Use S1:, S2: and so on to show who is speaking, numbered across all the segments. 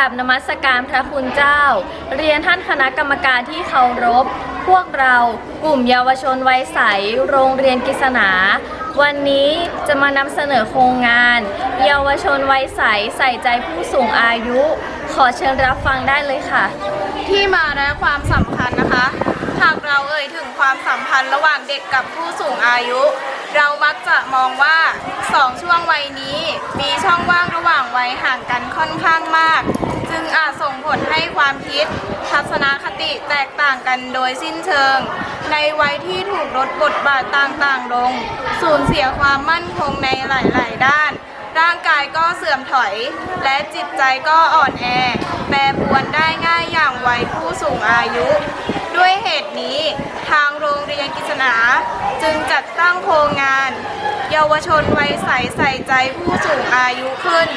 S1: ราบนมัสการพระคุณเจ้า เรียนท่านคณะกรรมการที่เคารพ พวกเรากลุ่มเยาวชนวัยใส โรงเรียนกิษณา วันนี้จะมานำเสนอโครงงาน เยาวชนวัยใสใส่ใจผู้สูงอายุ ขอเชิญรับฟังได้เลยค่ะ
S2: ที่มาและความสำคัญนะคะ หากเราเอ่ยถึงความสัมพันธ์ระหว่างเด็กกับผู้สูงอายุ เรามักจะมองว่าสองช่วงวัยนี้ มีช่องว่างระหว่างวัยห่างกันค่อนข้างมาก จึงอาจส่งผลให้ความคิดทัศนคติแตกต่างกันโดยสิ้นเชิง ในวัยที่ถูกลดบทบาทต่างๆลง สูญเสียความมั่นคงในหลายๆด้าน ร่างกายก็เสื่อมถอย และจิตใจก็อ่อนแอ แปรปรวนได้ง่ายอย่างวัยผู้สูงอายุ เหตุนี้ ทางโรงเรียนกิษณาจึงจัดตั้งโครงงาน เยาวชนวัยใสใส่ใจผู้สูงอายุขึ้น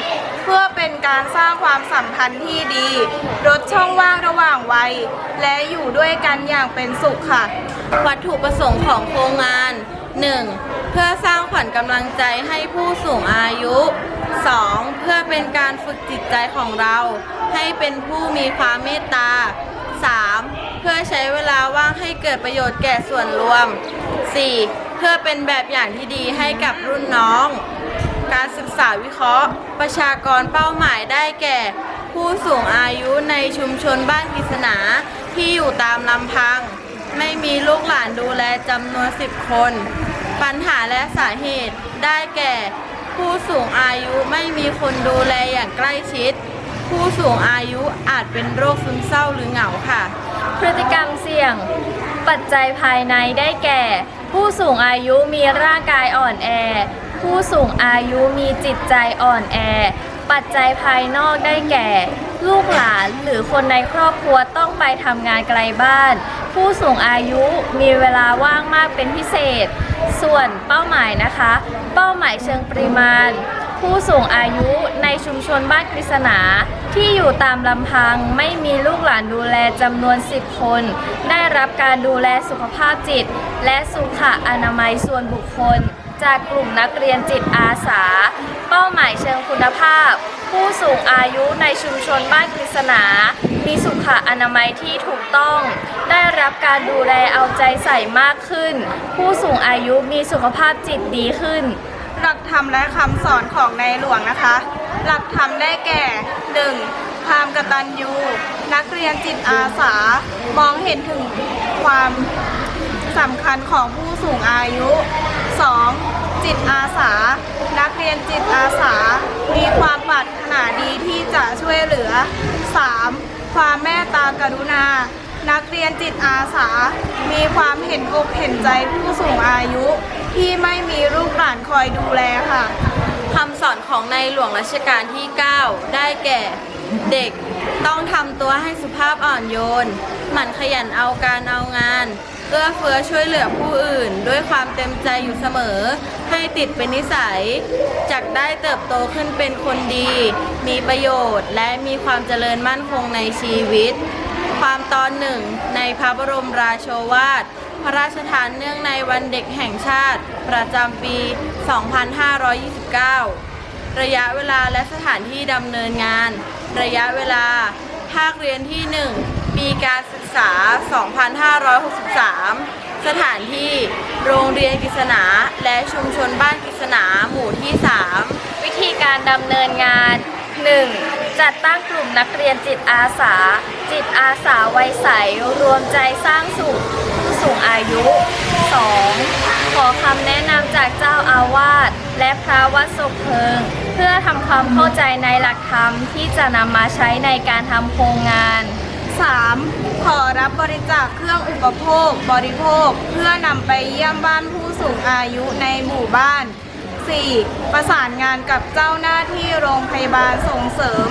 S2: เพื่อเป็นการสร้างความสัมพันธ์ที่ดีลดช่องว่างระหว่างวัย และอยู่ด้วยกันอย่างเป็นสุขค่ะ
S3: วัตถุประสงค์ของโครงงาน 1. เพื่อสร้างขวัญกำลังใจให้ผู้สูงอายุ 2. เพื่อเป็นการฝึกจิตใจของเรา ให้เป็นผู้มีความเมตตา 3. เพื่อใช้เวลาว่างให้เกิดประโยชน์แก่ส่วนรวม 4. เพื่อเป็นแบบอย่างที่ดีให้กับรุ่นน้อง การศึกษาวิเคราะห์ ประชากรเป้าหมายได้แก่ ผู้สูงอายุในชุมชนบ้านกฤษณาที่อยู่ตามลำพัง ไม่มีลูกหลานดูแลจำนวน 10 คน ปัญหาและสาเหตุได้แก่ ผู้สูงอายุไม่มีคนดูแลอย่างใกล้ชิด ผู้สูงอายุอาจเป็นโรคซึมเศร้าหรือเหงาค่ะ
S1: พฤติกรรมเสี่ยง ปัจจัยภายในได้แก่ ผู้สูงอายุมีร่างกายอ่อนแอ ผู้สูงอายุมีจิตใจอ่อนแอ ปัจจัยภายนอกได้แก่ ลูกหลานหรือคนในครอบครัวต้องไปทำงานไกลบ้าน ผู้สูงอายุมีเวลาว่างมากเป็นพิเศษ ส่วนเป้าหมายนะคะ เป้าหมายเชิงปริมาณ ผู้สูงอายุในชุมชนบ้านกฤษณาที่อยู่ตามลำพังไม่มีลูกหลานดูแลจำนวน 10 คน ได้รับการดูแลสุขภาพจิต และสุขอนามัยส่วนบุคคล จากกลุ่มนักเรียนจิตอาสา เป้าหมายเชิงคุณภาพ ผู้สูงอายุในชุมชนบ้านกฤษณา มีสุขอนามัยที่ถูกต้อง ได้รับการดูแลเอาใจใส่มากขึ้น ผู้สูงอายุมีสุขภาพจิตดีขึ้น
S2: หลักธรรมและคำสอนของในหลวงนะคะ หลักธรรมได้แก่ 1. ความกตัญญู นักเรียนจิตอาสา มองเห็นถึงความสำคัญของผู้สูงอายุ 2. จิตอาสา นักเรียนจิตอาสา มีความปรารถนาดีที่จะช่วยเหลือ 3. ความเมตตากรุณา นักเรียนจิตอาสา มีความเห็นอกเห็นใจผู้สูงอายุ ที่ไม่มีลูกหลานคอยดูแลค่ะ
S3: คำสอนของในหลวงรัชกาลที่ 9 ได้แก่เด็กต้องทำตัวให้สุภาพอ่อนโยน หมั่นขยันเอาการเอางานเอื้อเฟื้อช่วยเหลือผู้อื่น ด้วยความเต็มใจอยู่เสมอ ให้ติดเป็นนิสัยจักได้เติบโตขึ้นเป็นคนดี มีประโยชน์และมีความเจริญมั่นคงในชีวิต ความตอนหนึ่งในพระบรมราโชวาท พระราชทานเนื่องในวันเด็กแห่งชาติ ประจำปี 2529 ระยะเวลาและสถานที่ดำเนินงาน ระยะเวลา ภาคเรียนที่ 1 ปีการศึกษา 2563 สถานที่ โรงเรียนกฤษณา และชุมชนบ้านกฤษณาหมู่ที่ 3
S1: วิธีการดำเนินงาน 1. จัดตั้งกลุ่มนักเรียนจิตอาสา จิตอาสาวัยใสรวมใจสร้างสุข สูงอายุ 2. ขอคำแนะนำจากเจ้าอาวาสและพระวัดศพเพิง เพื่อทำความเข้าใจในหลักธรรมที่จะนำมาใช้ในการทำโครงงาน
S2: 3. ขอรับบริจาคเครื่องอุปโภคบริโภค เพื่อนำไปเยี่ยมบ้านผู้สูงอายุในหมู่บ้าน 4. ประสานงานกับเจ้าหน้าที่โรงพยาบาลส่งเสริม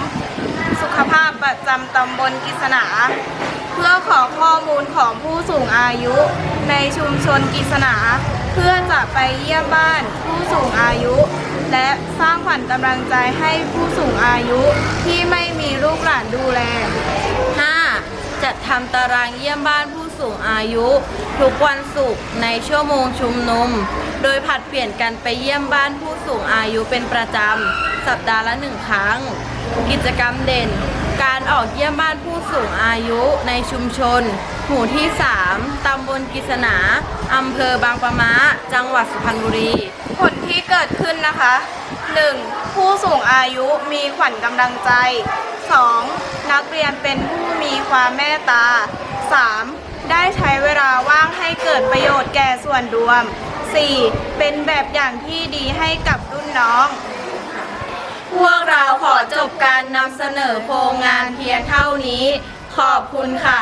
S2: สุขภาพประจำตำบลกิษณา เพื่อขอข้อมูลของผู้สูงอายุ ในชุมชนกิษณาเพื่อจะไปเยี่ยมบ้านผู้สูงอายุ และสร้างขวัญกำลังใจให้ผู้สูงอายุที่ไม่มีลูกหลานดูแล
S3: 5. จัดทำตารางเยี่ยมบ้านผู้สูงอายุ ทุกวันศุกร์ในชั่วโมงชุมนุม โดยผลัดเปลี่ยนกันไปเยี่ยมบ้านผู้สูงอายุเป็นประจำ สัปดาห์ละหนึ่งครั้ง กิจกรรมเด่น การออกเยี่ยมบ้านผู้สูงอายุในชุมชน หมู่ที่ 3 ตำบลกิษณาอำเภอบางปะมะ จังหวัดสุพรรณบุรี
S2: ผลที่เกิดขึ้นนะคะ 1. ผู้สูงอายุมีขวัญกำลังใจ 2. นักเรียนเป็นผู้มีความเมตตา 3. ได้ใช้เวลาว่างให้เกิดประโยชน์แก่ส่วนรวม 4. เป็นแบบอย่างที่ดีให้กับรุ่นน้อง
S3: พวกเราขอจบการนำเสนอโครงงานเพียงเท่านี้ ขอบคุณค่ะ